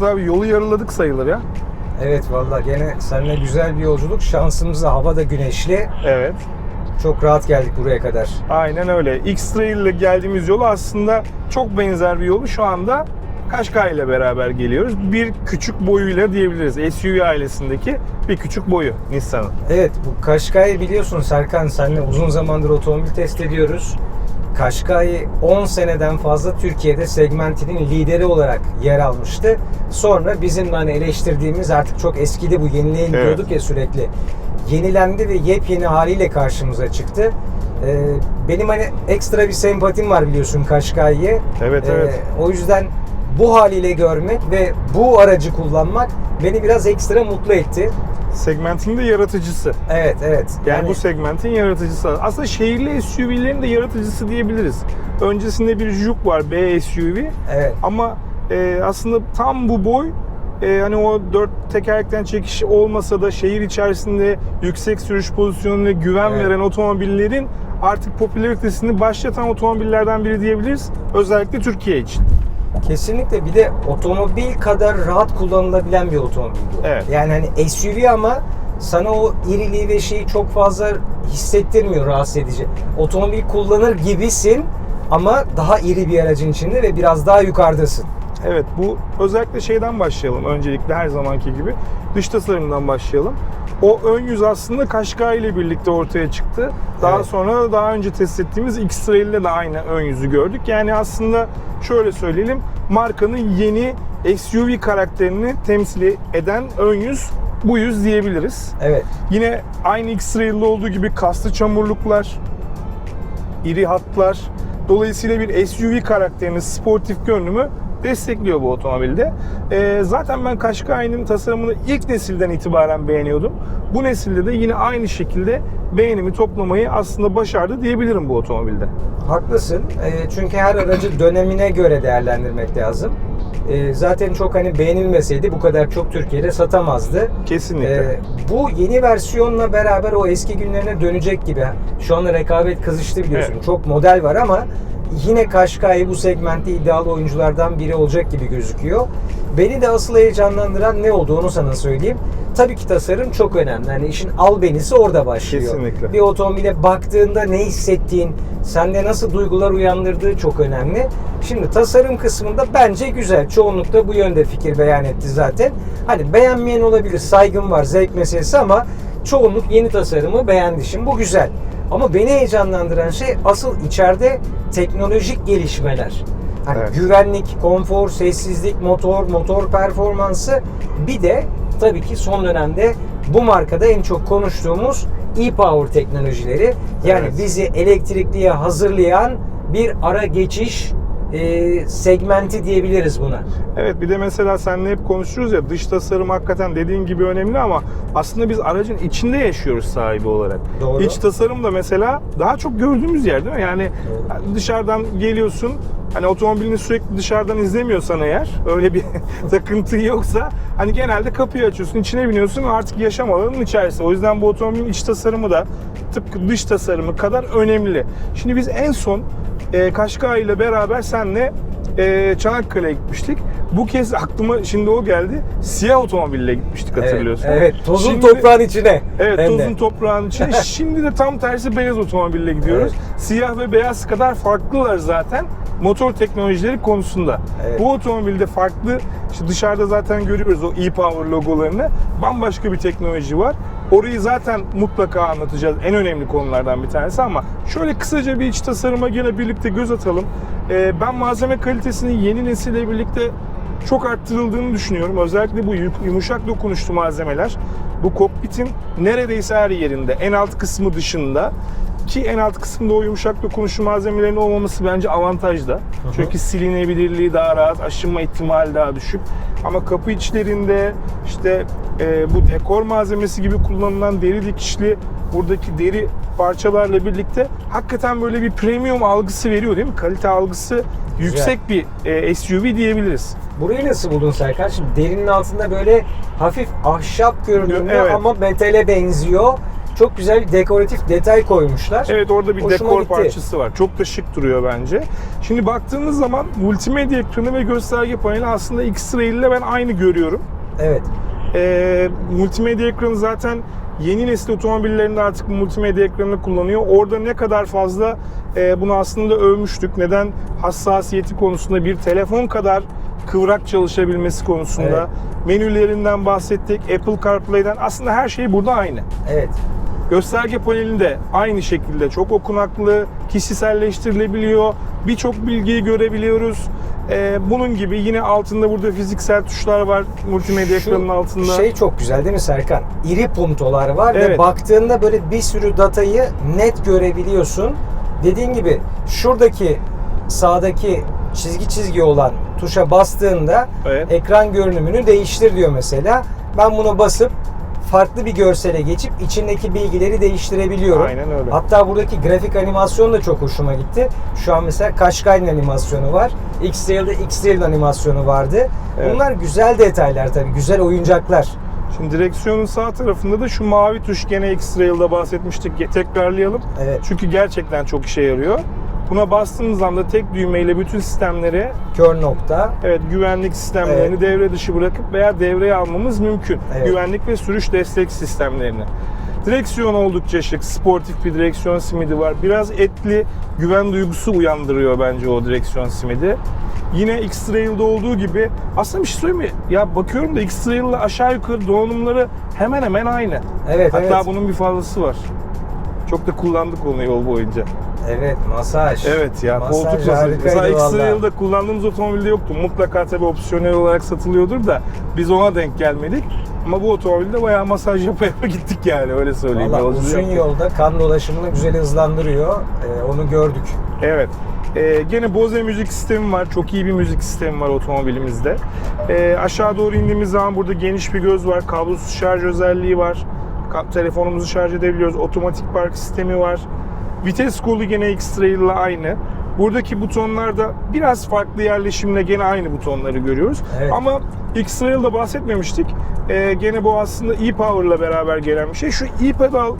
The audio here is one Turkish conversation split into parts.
Murat abi yolu yarıladık sayılır ya. Evet valla gene seninle güzel bir yolculuk. Şansımız da hava da güneşli. Evet. Çok rahat geldik buraya kadar. Aynen öyle. X-Trail ile geldiğimiz yolu aslında çok benzer bir yolu şu anda Kaşkay ile beraber geliyoruz. Bir küçük boyuyla diyebiliriz. SUV ailesindeki bir küçük boyu Nissan'ın. Evet bu Kaşkay'ı biliyorsun Serkan seninle uzun zamandır otomobil test ediyoruz. Kaşkay 10 seneden fazla Türkiye'de segmentinin lideri olarak yer almıştı. Sonra bizim hani eleştirdiğimiz artık çok eskidi bu yeniliğe gidiyorduk ya sürekli. Yenilendi ve yepyeni haliyle karşımıza çıktı. Ee, benim hani ekstra bir sempatim var biliyorsun Kaşkay'ı. Evet, Ee, evet. O yüzden bu haliyle görmek ve bu aracı kullanmak beni biraz ekstra mutlu etti. Segmentin de yaratıcısı. Evet evet. Yani, bu segmentin yaratıcısı. Aslında şehirli SUV'lerin de yaratıcısı diyebiliriz. Öncesinde bir Juke var B SUV. Evet. Ama e, aslında tam bu boy e, hani o dört tekerlekten çekiş olmasa da şehir içerisinde yüksek sürüş pozisyonuna güven Evet. veren otomobillerin artık popülaritesini başlatan otomobillerden biri diyebiliriz. Özellikle Türkiye için. Kesinlikle bir de otomobil kadar rahat kullanılabilen bir otomobil bu. Evet. Yani hani SUV ama sana o iriliği ve şeyi çok fazla hissettirmiyor rahatsız edici. Otomobil kullanır gibisin ama daha iri bir aracın içinde ve biraz daha yukarıdasın. Evet bu özellikle şeyden başlayalım öncelikle her zamanki gibi. Dış tasarımdan başlayalım. O ön yüz aslında Kaşkay ile birlikte ortaya çıktı. Daha Evet. sonra daha önce test ettiğimiz X-Trail'de de aynı ön yüzü gördük. Yani aslında şöyle söyleyelim markanın yeni SUV karakterini temsil eden ön yüz bu yüz diyebiliriz. Evet. Yine aynı X-Trail'de olduğu gibi kaslı çamurluklar, iri hatlar. Dolayısıyla bir SUV karakterini, sportif görünümü destekliyor bu otomobilde. Ee, zaten ben Qashqai'nin tasarımını ilk nesilden itibaren beğeniyordum. Bu nesilde de yine aynı şekilde beğenimi toplamayı aslında başardı diyebilirim bu otomobilde. Haklısın. E, çünkü her aracı dönemine göre değerlendirmek lazım. E, zaten çok hani beğenilmeseydi bu kadar çok Türkiye'de satamazdı. Kesinlikle. Ee, bu yeni versiyonla beraber o eski günlerine dönecek gibi. Şu anda rekabet kızıştı biliyorsun. Evet. Çok model var ama yine Kaşkay bu segmentte iddialı oyunculardan biri olacak gibi gözüküyor. Beni de asıl heyecanlandıran ne olduğunu sana söyleyeyim. Tabii ki tasarım çok önemli. Yani işin albenisi orada başlıyor. Kesinlikle. Bir otomobile baktığında ne hissettiğin, sende nasıl duygular uyandırdığı çok önemli. Şimdi tasarım kısmında bence güzel. Çoğunlukla bu yönde fikir beyan etti zaten. Hani beğenmeyen olabilir, saygım var, zevk meselesi ama çoğunluk yeni tasarımı beğendi. Şimdi bu güzel. Ama beni heyecanlandıran şey asıl içeride teknolojik gelişmeler. Hani Evet. güvenlik, konfor, sessizlik, motor, motor performansı bir de tabii ki son dönemde bu markada en çok konuştuğumuz e-power teknolojileri. Yani Evet. bizi elektrikliye hazırlayan bir ara geçiş e, segmenti diyebiliriz buna. Evet bir de mesela seninle hep konuşuruz ya dış tasarım hakikaten dediğin gibi önemli ama aslında biz aracın içinde yaşıyoruz sahibi olarak. Doğru. İç tasarım da mesela daha çok gördüğümüz yer değil mi? Yani Doğru. dışarıdan geliyorsun hani otomobilini sürekli dışarıdan izlemiyorsan eğer öyle bir takıntı yoksa hani genelde kapıyı açıyorsun içine biniyorsun ve artık yaşam alanının içerisinde. O yüzden bu otomobilin iç tasarımı da tıpkı dış tasarımı kadar önemli. Şimdi biz en son e, Kaşkay ile beraber senle e, Çanakkale'ye gitmiştik. Bu kez aklıma şimdi o geldi. Siyah otomobille gitmiştik hatırlıyorsun. Evet, evet. tozun Şimdi- toprağın içine. Evet Hem de. tozun toprağın içine. Şimdi de tam tersi beyaz otomobille gidiyoruz. Siyah ve beyaz kadar farklılar zaten motor teknolojileri konusunda. Evet. Bu otomobilde farklı, işte dışarıda zaten görüyoruz o e-Power logolarını. Bambaşka bir teknoloji var. Orayı zaten mutlaka anlatacağız. En önemli konulardan bir tanesi ama şöyle kısaca bir iç tasarıma gene birlikte göz atalım. Ee, ben malzeme kalitesini yeni nesille birlikte çok arttırıldığını düşünüyorum. Özellikle bu yum- yumuşak dokunuşlu malzemeler bu kokpitin neredeyse her yerinde en alt kısmı dışında ki en alt kısımda o yumuşak dokunuşlu malzemelerin olmaması bence avantajda. Çünkü silinebilirliği daha rahat, aşınma ihtimali daha düşük. Ama kapı içlerinde işte e, bu dekor malzemesi gibi kullanılan deri dikişli buradaki deri parçalarla birlikte hakikaten böyle bir premium algısı veriyor değil mi? Kalite algısı yüksek bir e, SUV diyebiliriz. Burayı nasıl buldun Serkan? Şimdi derinin altında böyle hafif ahşap görünümlü Evet. ama metale benziyor. Çok güzel bir dekoratif detay koymuşlar. Evet orada bir Hoşuma dekor gitti. parçası var. Çok da şık duruyor bence. Şimdi baktığımız zaman multimedya ekranı ve gösterge paneli aslında X-Trail ile ben aynı görüyorum. Evet. Ee, multimedya ekranı zaten yeni nesil otomobillerinde artık multimedya ekranını kullanıyor. Orada ne kadar fazla e, bunu aslında övmüştük. Neden hassasiyeti konusunda bir telefon kadar kıvrak çalışabilmesi konusunda Evet. menülerinden bahsettik. Apple CarPlay'den aslında her şey burada aynı. Evet. Gösterge panelinde aynı şekilde çok okunaklı, kişiselleştirilebiliyor. Birçok bilgiyi görebiliyoruz. Ee, bunun gibi yine altında burada fiziksel tuşlar var multimedya ekranının altında. Şey çok güzel değil mi Serkan? İri puntolar var ve Evet. baktığında böyle bir sürü datayı net görebiliyorsun. Dediğin gibi şuradaki sağdaki çizgi çizgi olan tuşa bastığında Evet. ekran görünümünü değiştir diyor mesela. Ben buna basıp farklı bir görsele geçip içindeki bilgileri değiştirebiliyorum. Aynen öyle. Hatta buradaki grafik animasyon da çok hoşuma gitti. Şu an mesela Qashqai'nin animasyonu var. X-Trail'de X-Trail'in animasyonu vardı. Evet. Bunlar güzel detaylar tabii, güzel oyuncaklar. Şimdi direksiyonun sağ tarafında da şu mavi tuş gene X-Trail'da bahsetmiştik. Tekrarlayalım. Evet. Çünkü gerçekten çok işe yarıyor. Buna bastığımız anda tek düğmeyle bütün sistemleri, Kör nokta. evet güvenlik sistemlerini Evet. devre dışı bırakıp veya devreye almamız mümkün. Evet. Güvenlik ve sürüş destek sistemlerini. Direksiyon oldukça şık, sportif bir direksiyon simidi var. Biraz etli, güven duygusu uyandırıyor bence o direksiyon simidi. Yine X-Trail'de olduğu gibi aslında bir şey söyleyeyim mi? Ya bakıyorum da X-Trail'la aşağı yukarı donanımları hemen hemen aynı. Evet, Hatta evet. bunun bir fazlası var. Çok da kullandık onu yol boyunca. Evet, masaj. Evet ya Masaj koltuk masajı. Mesela vallahi. X-Trail'da kullandığımız otomobilde yoktu. Mutlaka tabii opsiyonel olarak satılıyordur da biz ona denk gelmedik. Ama bu otomobilde bayağı masaj yapa yapa gittik yani öyle söyleyeyim. Valla uzun yaptık. yolda kan dolaşımını güzel hızlandırıyor. Ee, onu gördük. Evet. Ee, gene Bose müzik sistemi var. Çok iyi bir müzik sistemi var otomobilimizde. Ee, aşağı doğru indiğimiz zaman burada geniş bir göz var. Kablosuz şarj özelliği var. Telefonumuzu şarj edebiliyoruz. Otomatik park sistemi var. Vites kolu gene X-Trail ile aynı. Buradaki butonlarda biraz farklı yerleşimle gene aynı butonları görüyoruz. Evet. Ama X-Trail'da bahsetmemiştik. Ee, gene bu aslında e-Power ile beraber gelen bir şey. Şu e-pedal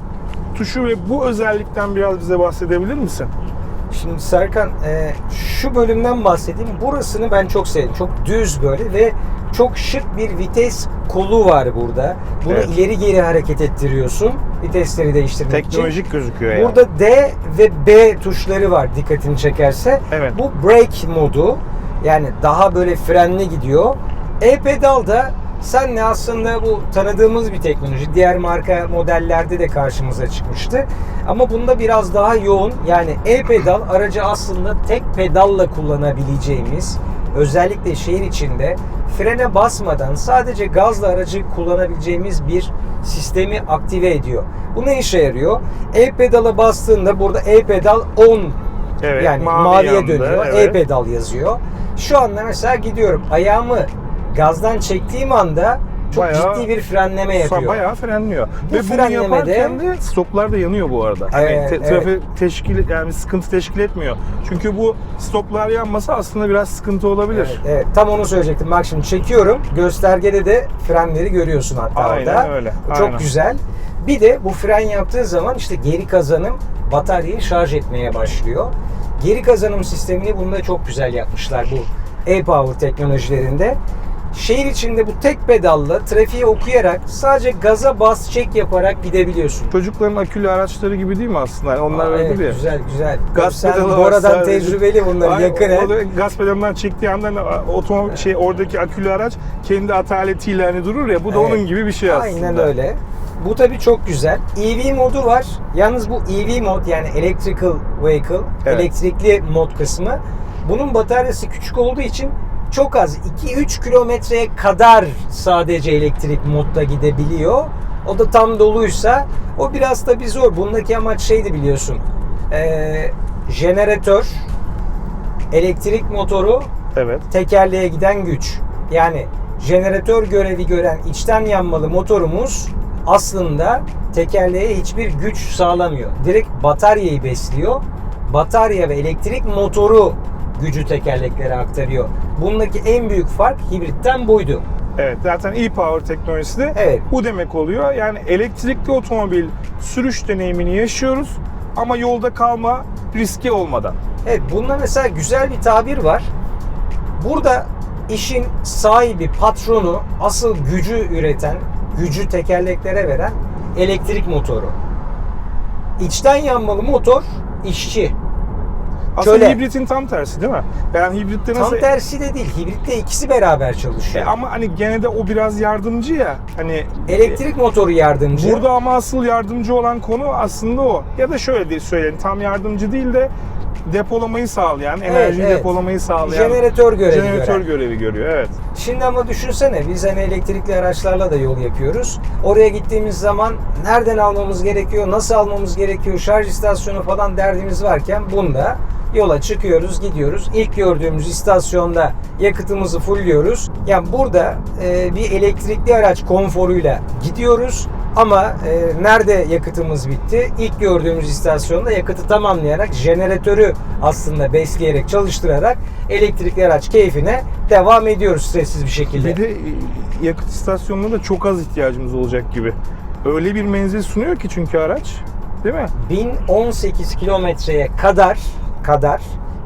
tuşu ve bu özellikten biraz bize bahsedebilir misin? Şimdi Serkan e, şu bölümden bahsedeyim. Burasını ben çok sevdim. Çok düz böyle ve çok şık bir vites kolu var burada. Bunu Evet. ileri geri hareket ettiriyorsun. Vitesleri değiştirmek için. Teknolojik gözüküyor yani. Burada D ve B tuşları var dikkatini çekerse. Evet. Bu brake modu yani daha böyle frenli gidiyor. E-pedal da senle aslında bu tanıdığımız bir teknoloji. Diğer marka modellerde de karşımıza çıkmıştı. Ama bunda biraz daha yoğun. Yani e-pedal aracı aslında tek pedalla kullanabileceğimiz özellikle şehir içinde frene basmadan sadece gazla aracı kullanabileceğimiz bir sistemi aktive ediyor. Bu ne işe yarıyor? E-pedala bastığında burada e-pedal on Evet, yani mavi maviye yandı, dönüyor. evet. E-pedal yazıyor. Şu anda mesela gidiyorum. Ayağımı gazdan çektiğim anda çok Bayağı- ciddi bir frenleme yapıyor. Bayağı frenliyor. Bu Ve bunu yaparken de stoplar da yanıyor bu arada. Evet, Yani te- evet. trafik teşkil yani sıkıntı teşkil etmiyor. Çünkü bu stoplar yanmasa aslında biraz sıkıntı olabilir. Evet, evet, tam onu söyleyecektim. Bak şimdi çekiyorum. Göstergede de frenleri görüyorsun hatta Aynen orada. öyle, Çok aynen. güzel. Bir de bu fren yaptığı zaman işte geri kazanım bataryayı şarj etmeye başlıyor. Geri kazanım sistemini bunda çok güzel yapmışlar bu e-power teknolojilerinde. Şehir içinde bu tek pedalla trafiği okuyarak sadece gaza bas çek yaparak gidebiliyorsun. Çocukların akülü araçları gibi değil mi aslında? Yani onlar Aa, öyle evet, ya. güzel güzel. Gaz Sen pedalı sadece. tecrübeli bunlar Ay, yakın. o gaz pedalından çektiği anda otomobil şey oradaki akülü araç kendi ataletiyle hani durur ya bu da Evet. onun gibi bir şey aslında. Aynen öyle. Bu tabii çok güzel. EV modu var. Yalnız bu EV mod yani Electrical Vehicle, Evet. elektrikli mod kısmı. Bunun bataryası küçük olduğu için çok az 2-3 kilometreye kadar sadece elektrik modda gidebiliyor. O da tam doluysa o biraz tabii zor. Bundaki amaç şeydi biliyorsun. Ee, jeneratör, elektrik motoru, Evet. tekerleğe giden güç. Yani jeneratör görevi gören içten yanmalı motorumuz aslında tekerleğe hiçbir güç sağlamıyor. Direkt bataryayı besliyor. Batarya ve elektrik motoru gücü tekerleklere aktarıyor. Bundaki en büyük fark hibritten buydu. Evet zaten e-power teknolojisi de Evet. bu demek oluyor. Yani elektrikli otomobil sürüş deneyimini yaşıyoruz ama yolda kalma riski olmadan. Evet bunda mesela güzel bir tabir var. Burada işin sahibi, patronu, asıl gücü üreten, gücü tekerleklere veren elektrik motoru. İçten yanmalı motor işçi. Aslında Şöyle. hibritin tam tersi değil mi? Yani hibritte nasıl... Tam tersi de değil. Hibritte ikisi beraber E, çalışıyor. ama hani gene de o biraz yardımcı ya. Hani Elektrik motoru yardımcı. Burada ama asıl yardımcı olan konu aslında o. Ya da şöyle diye söyleyelim. Tam yardımcı değil de depolamayı sağlayan, enerjiyi evet. depolamayı sağlayan jeneratör görevi jeneratör gören. görevi görüyor. Evet. Şimdi ama düşünsene biz hani elektrikli araçlarla da yol yapıyoruz. Oraya gittiğimiz zaman nereden almamız gerekiyor, nasıl almamız gerekiyor, şarj istasyonu falan derdimiz varken bunda yola çıkıyoruz, gidiyoruz. İlk gördüğümüz istasyonda yakıtımızı fullliyoruz. Yani burada e, bir elektrikli araç konforuyla gidiyoruz. Ama e, nerede yakıtımız bitti? İlk gördüğümüz istasyonda yakıtı tamamlayarak jeneratörü aslında besleyerek çalıştırarak elektrikli araç keyfine devam ediyoruz sessiz bir şekilde. Bir de e, yakıt istasyonuna da çok az ihtiyacımız olacak gibi. Öyle bir menzil sunuyor ki çünkü araç. Değil mi? 1018 kilometreye kadar kadar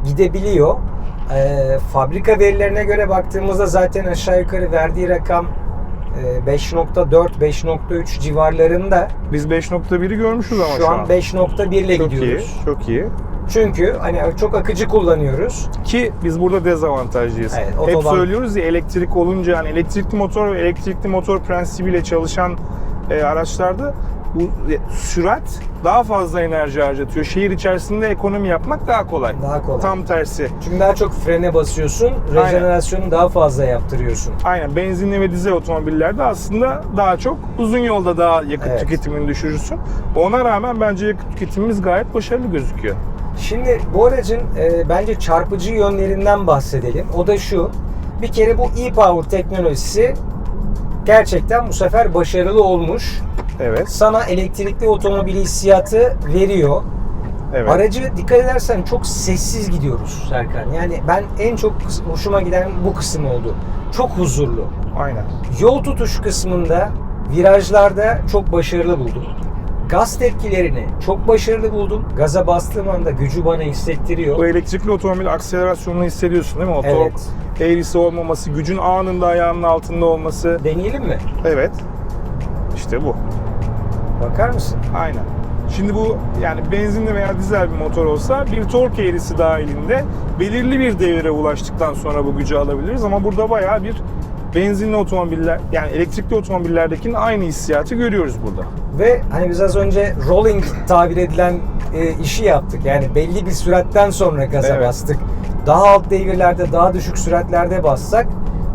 gidebiliyor. Ee, fabrika verilerine göre baktığımızda zaten aşağı yukarı verdiği rakam e, 5.4-5.3 civarlarında. Biz 5.1'i görmüşüz ama Şu an 5.1 ile Çok iyi, gidiyoruz. çok iyi. Çünkü hani çok akıcı kullanıyoruz. Ki biz burada dezavantajlıyız. Evet, Hep söylüyoruz ya elektrik olunca hani elektrikli motor ve elektrikli motor prensibiyle çalışan e, araçlarda bu e, sürat daha fazla enerji harcatıyor. Şehir içerisinde ekonomi yapmak daha kolay. Daha kolay. Tam tersi. Çünkü daha çok frene basıyorsun, rejenerasyonu daha fazla yaptırıyorsun. Aynen benzinli ve dizel otomobillerde aslında daha çok uzun yolda daha yakıt Evet. tüketimini düşürürsün. Ona rağmen bence yakıt tüketimimiz gayet başarılı gözüküyor. Şimdi bu aracın e, bence çarpıcı yönlerinden bahsedelim. O da şu. Bir kere bu e-power teknolojisi gerçekten bu sefer başarılı olmuş. Evet. Sana elektrikli otomobil hissiyatı veriyor. Evet. Aracı dikkat edersen çok sessiz gidiyoruz Serkan. Yani ben en çok hoşuma giden bu kısım oldu. Çok huzurlu. Aynen. Yol tutuş kısmında virajlarda çok başarılı buldum. Gaz tepkilerini çok başarılı buldum. Gaza bastığım anda gücü bana hissettiriyor. Bu elektrikli otomobil akselerasyonunu hissediyorsun değil mi? O Evet. eğrisi olmaması, gücün anında ayağının altında olması. Deneyelim mi? Evet. İşte bu. Bakar mısın? Aynen. Şimdi bu yani benzinli veya dizel bir motor olsa bir tork eğrisi dahilinde belirli bir devire ulaştıktan sonra bu gücü alabiliriz ama burada bayağı bir benzinli otomobiller yani elektrikli otomobillerdekinin aynı hissiyatı görüyoruz burada. Ve hani biz az önce rolling tabir edilen e, işi yaptık. Yani belli bir süratten sonra gaza Evet. bastık. Daha alt devirlerde, daha düşük süratlerde bassak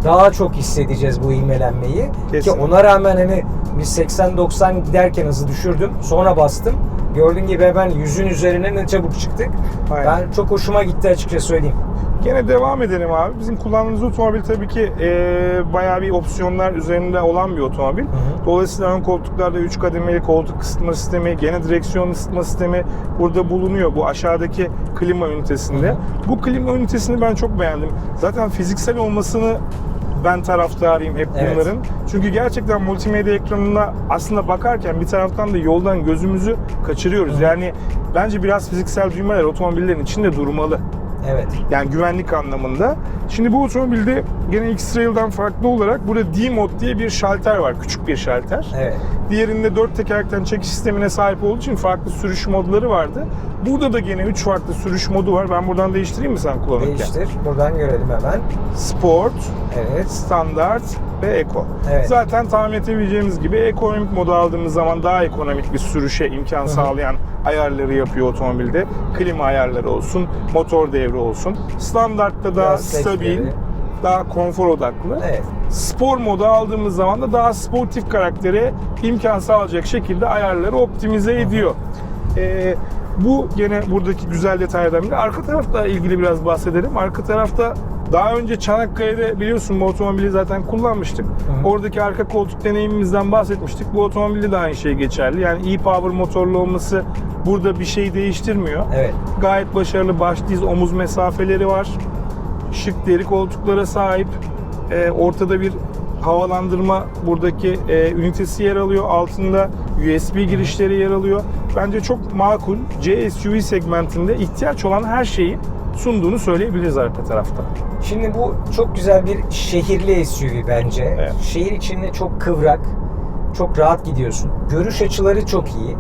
daha çok hissedeceğiz bu ivmelenmeyi. Ki Kesinlikle. ona rağmen hani biz 80-90 giderken hızı düşürdüm. Sonra bastım. Gördüğün gibi hemen yüzün üzerine ne çabuk çıktık. Aynen. Ben çok hoşuma gitti açıkça söyleyeyim. Gene devam edelim abi. Bizim kullandığımız otomobil tabii ki e, bayağı bir opsiyonlar üzerinde olan bir otomobil. hı. Dolayısıyla ön koltuklarda 3 kademeli koltuk ısıtma sistemi, gene direksiyon ısıtma sistemi burada bulunuyor bu aşağıdaki klima ünitesinde. Hı hı. Bu klima ünitesini ben çok beğendim. Zaten fiziksel olmasını ben taraftarıyım hep Evet. bunların. Çünkü gerçekten multimedya ekranına aslında bakarken bir taraftan da yoldan gözümüzü kaçırıyoruz. Hı. Yani bence biraz fiziksel düğmeler otomobillerin içinde durmalı. Evet. Yani güvenlik anlamında. Şimdi bu otomobilde gene X-Trail'den farklı olarak burada D-Mod diye bir şalter var. Küçük bir şalter. Evet. Diğerinde dört tekerlekten çekiş sistemine sahip olduğu için farklı sürüş modları vardı. Burada da gene üç farklı sürüş modu var. Ben buradan değiştireyim mi sen kullanırken? Değiştir. Buradan görelim hemen. Sport, Evet. Standart ve Eco. Evet. Zaten tahmin edebileceğimiz gibi ekonomik modu aldığımız zaman daha ekonomik bir sürüşe imkan hı. sağlayan ayarları yapıyor otomobilde. Klima ayarları olsun, motor devri olsun. Standartta daha Gaz stabil, tepkileri. daha konfor odaklı. Evet. Spor modu aldığımız zaman da daha sportif karaktere imkan sağlayacak şekilde ayarları optimize ediyor. Ee, bu gene buradaki güzel detaylardan biri. Arka tarafla ilgili biraz bahsedelim. Arka tarafta daha önce Çanakkale'de biliyorsun bu otomobili zaten kullanmıştık. hı. Oradaki arka koltuk deneyimimizden bahsetmiştik. Bu otomobilde de aynı şey geçerli. Yani e-power motorlu olması burada bir şey değiştirmiyor. Evet. Gayet başarılı baş diz omuz mesafeleri var. Şık deri koltuklara sahip. Ee, ortada bir havalandırma buradaki e, ünitesi yer alıyor. Altında USB girişleri yer alıyor. Bence çok makul. C SUV segmentinde ihtiyaç olan her şeyi sunduğunu söyleyebiliriz arka tarafta. Şimdi bu çok güzel bir şehirli SUV bence. Evet. Şehir içinde çok kıvrak, çok rahat gidiyorsun. Görüş açıları çok iyi.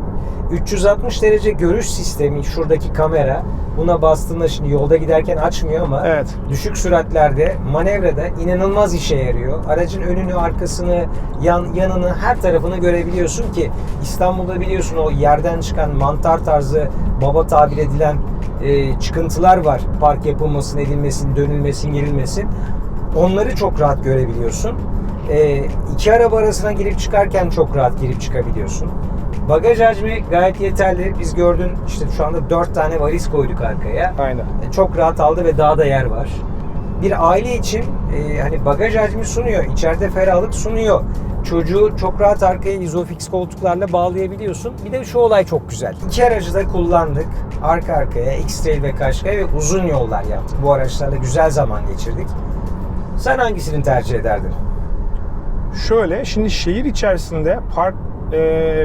360 derece görüş sistemi şuradaki kamera buna bastığında şimdi yolda giderken açmıyor ama Evet. düşük süratlerde manevrada inanılmaz işe yarıyor. Aracın önünü, arkasını, yan, yanını, her tarafını görebiliyorsun ki İstanbul'da biliyorsun o yerden çıkan mantar tarzı baba tabir edilen e, çıkıntılar var. Park yapılmasın, edilmesin, dönülmesin, girilmesin. Onları çok rahat görebiliyorsun. E, iki araba arasına girip çıkarken çok rahat girip çıkabiliyorsun. Bagaj hacmi gayet yeterli. Biz gördün işte şu anda 4 tane valiz koyduk arkaya. Aynen. E, çok rahat aldı ve daha da yer var. Bir aile için e, hani bagaj hacmi sunuyor, içeride ferahlık sunuyor. Çocuğu çok rahat arkaya izofix koltuklarla bağlayabiliyorsun. Bir de şu olay çok güzel. İki aracı da kullandık. Arka arkaya X-Trail ve Qashqai ve uzun yollar yaptık. Bu araçlarla güzel zaman geçirdik. Sen hangisini tercih ederdin? Şöyle şimdi şehir içerisinde park e,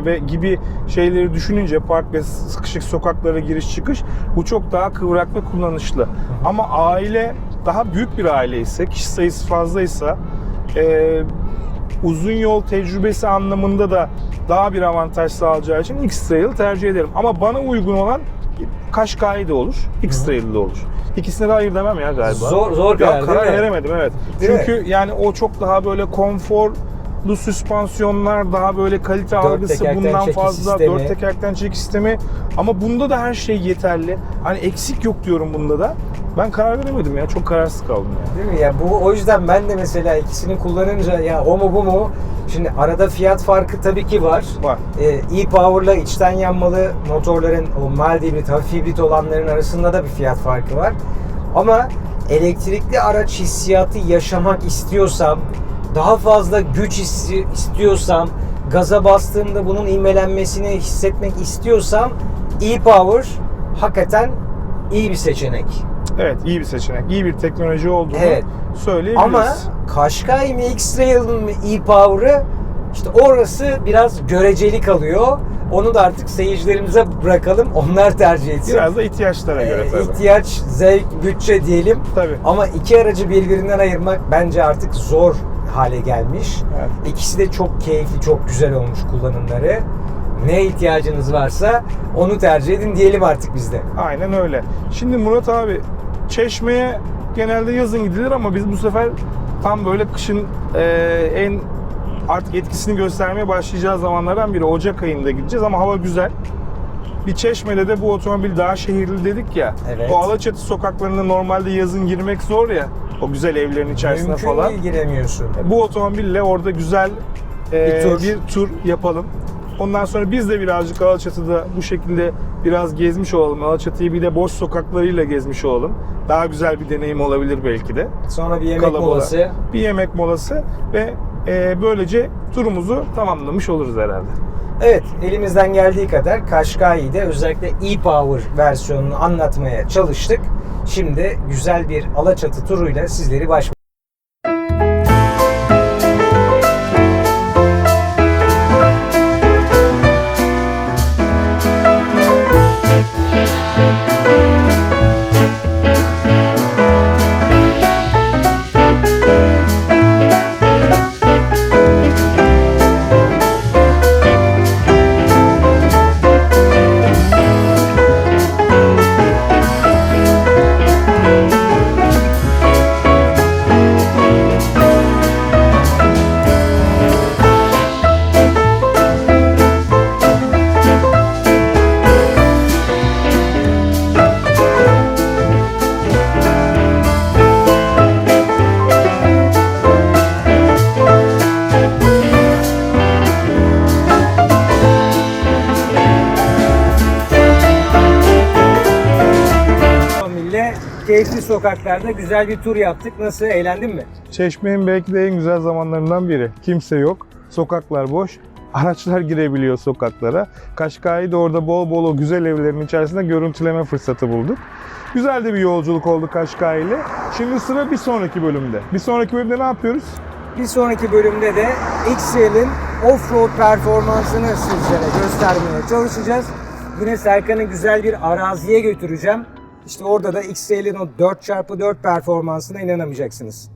ve gibi şeyleri düşününce park ve sıkışık sokaklara giriş çıkış bu çok daha kıvrak ve kullanışlı. Ama aile daha büyük bir aile ise kişi sayısı fazlaysa e, uzun yol tecrübesi anlamında da daha bir avantaj sağlayacağı için X-Trail'ı tercih ederim. Ama bana uygun olan Qashqai de olur, X-Trail de olur. İkisine de hayır demem ya galiba. Zor- zor karar, Ya, karar mi? veremedim evet. Değil Çünkü yani o çok daha böyle konforlu süspansiyonlar, daha böyle kalite Dört algısı bundan fazla. sistemi. Dört tekerlekten çekiş sistemi. Ama bunda da her şey yeterli. Hani eksik yok diyorum bunda da. Ben karar veremedim ya. Çok kararsız kaldım ya. Değil mi? Ya bu o yüzden ben de mesela ikisini kullanınca ya o mu bu mu? Şimdi arada fiyat farkı tabii ki var. Var. Ee, e-Power'la içten yanmalı motorların o mild hibrit, hafif hibrit olanların arasında da bir fiyat farkı var. Ama elektrikli araç hissiyatı yaşamak istiyorsam, daha fazla güç istiyorsam, gaza bastığımda bunun ivmelenmesini hissetmek istiyorsam e-Power hakikaten iyi bir seçenek. Evet iyi bir seçenek. İyi bir teknoloji olduğunu Evet. söyleyebiliriz. Ama Qashqai mi X-Trail'ın mı e-Power'ı işte orası biraz göreceli kalıyor. Onu da artık seyircilerimize bırakalım. Onlar tercih etsin. Biraz da ihtiyaçlara göre Ee, tabii. ihtiyaç, zevk, bütçe diyelim. Tabii. Ama iki aracı birbirinden ayırmak bence artık zor hale gelmiş. Evet. İkisi de çok keyifli, çok güzel olmuş kullanımları. Ne ihtiyacınız varsa onu tercih edin diyelim artık biz de. Aynen öyle. Şimdi Murat abi Çeşme'ye genelde yazın gidilir ama biz bu sefer tam böyle kışın e, en artık etkisini göstermeye başlayacağı zamanlardan biri Ocak ayında gideceğiz ama hava güzel. Bir Çeşme'de de bu otomobil daha şehirli dedik ya. Evet. O Alaçatı sokaklarında normalde yazın girmek zor ya. O güzel evlerin içerisine Mümkün falan. değil giremiyorsun. Bu otomobille orada güzel e, Bir tur. bir tur yapalım. Ondan sonra biz de birazcık Alaçatı'da bu şekilde biraz gezmiş olalım. Alaçatı'yı bir de boş sokaklarıyla gezmiş olalım. Daha güzel bir deneyim olabilir belki de. Sonra bir yemek Kalabalık. molası. Bir yemek molası ve e, böylece turumuzu tamamlamış oluruz herhalde. Evet, elimizden geldiği kadar Qashqai'de özellikle e-Power versiyonunu anlatmaya çalıştık. Şimdi güzel bir Alaçatı turuyla sizleri baş keyifli sokaklarda güzel bir tur yaptık. Nasıl? Eğlendin mi? Çeşme'nin belki de en güzel zamanlarından biri. Kimse yok. Sokaklar boş. Araçlar girebiliyor sokaklara. Kaşkay'ı da orada bol bol o güzel evlerin içerisinde görüntüleme fırsatı bulduk. Güzel de bir yolculuk oldu Kaşkay ile. Şimdi sıra bir sonraki bölümde. Bir sonraki bölümde ne yapıyoruz? Bir sonraki bölümde de X-Rail'in off-road performansını sizlere göstermeye çalışacağız. Yine Serkan'ı güzel bir araziye götüreceğim. İşte orada da X-Rail'in o 4x4 performansına inanamayacaksınız.